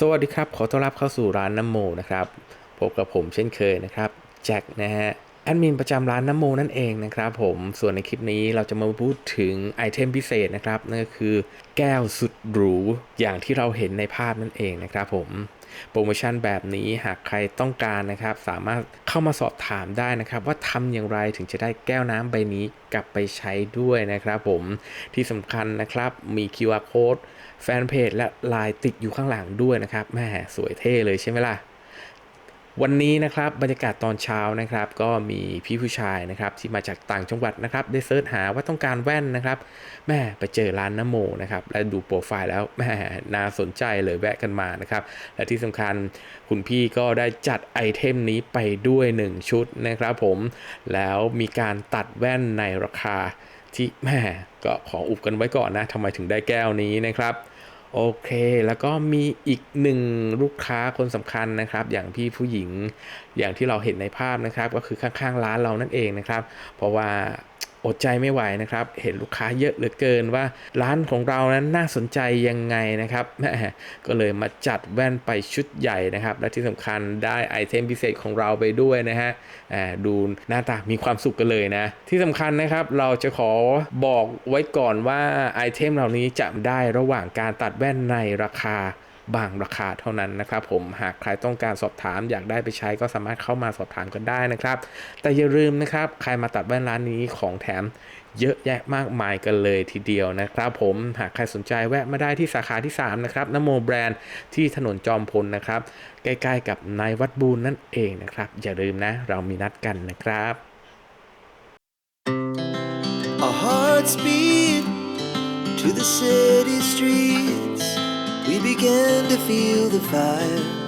สวัสดีครับ ขอต้อนรับเข้าสู่ร้านน้ำโมนะครับ พบกับผมเช่นเคยนะครับ แจ็คนะฮะ แอดมินประจำร้านน้ำโมนั่นเองนะครับผมส่วนในคลิปนี้เราจะมาพูดถึงไอเทมพิเศษนะครับนั่นก็คือแก้วสุดหรูอย่างที่เราเห็นในภาพนั่นเองนะครับผมโปรโมชั่นแบบนี้หากใครต้องการนะครับ สามารถเข้ามาสอบถามได้นะครับ ว่าทำอย่างไรถึงจะได้แก้วน้ำใบนี้กลับไปใช้ด้วยนะครับผมที่สำคัญนะครับมี QR code แฟนเพจและลายติดอยู่ข้างหลังด้วยนะครับแม่สวยเท่เลยใช่ไหมล่ะ วันนี้นะครับบรรยากาศตอนเช้านะครับก็มีพี่ผู้ชายนะครับที่มาจากต่างจังหวัดนะครับได้เสิร์ชหาว่าต้องการแว่นนะครับแม่ไปเจอร้านน้ำโมนะครับและดูโปรไฟล์แล้วแม่น่าสนใจเลยแวะกันมานะครับและที่สำคัญคุณพี่ก็ได้จัดไอเทมนี้ไปด้วย 1 ชุดนะครับผมแล้วมีการตัดแว่นในราคาที่แม่ก็ขออุบกันไว้ก่อนนะทำไมถึงได้แก้วนี้นะครับ โอเค แล้วก็มีอีกหนึ่งลูกค้าคนสำคัญนะครับ อย่างพี่ผู้หญิงอย่างที่เราเห็นในภาพนะครับ ก็คือข้างๆร้านเรานั่นเองนะครับ เพราะว่า อดใจไม่ไหวนะครับ เห็นลูกค้าเยอะเหลือเกินว่าร้านของเรานั้นน่าสนใจยังไงนะครับแหม่ก็เลยมาจัดแว่นไปชุดใหญ่นะครับ และที่สำคัญได้ไอเทมพิเศษของเราไปด้วยนะฮะอ่ดูหน้าตามีความสุขกันเลยนะ ที่สำคัญนะครับเราจะขอบอกไว้ก่อนว่าไอเทมเหล่านี้จะได้ระหว่างการตัดแว่นในราคา บางราคาเท่านั้นนะครับผมหากใครต้องการสอบถามอยากได้ไปใช้ก็สามารถเข้ามาสอบถามกันได้นะครับ แต่อย่าลืมนะครับใครมาตัดแว่นร้านนี้ของแถมเยอะแยะมากมายกันเลยทีเดียวนะครับผมหากใครสนใจแวะมาได้ที่สาขาที่ 3 นะครับนโมแบรนด์ที่ถนนจอมพลนะครับ ใกล้ๆกับนายวัดบูรนั่นเองนะครับ อย่าลืมนะ เรามีนัดกันนะครับ Our hearts beat to the city streets. We began to feel the fire.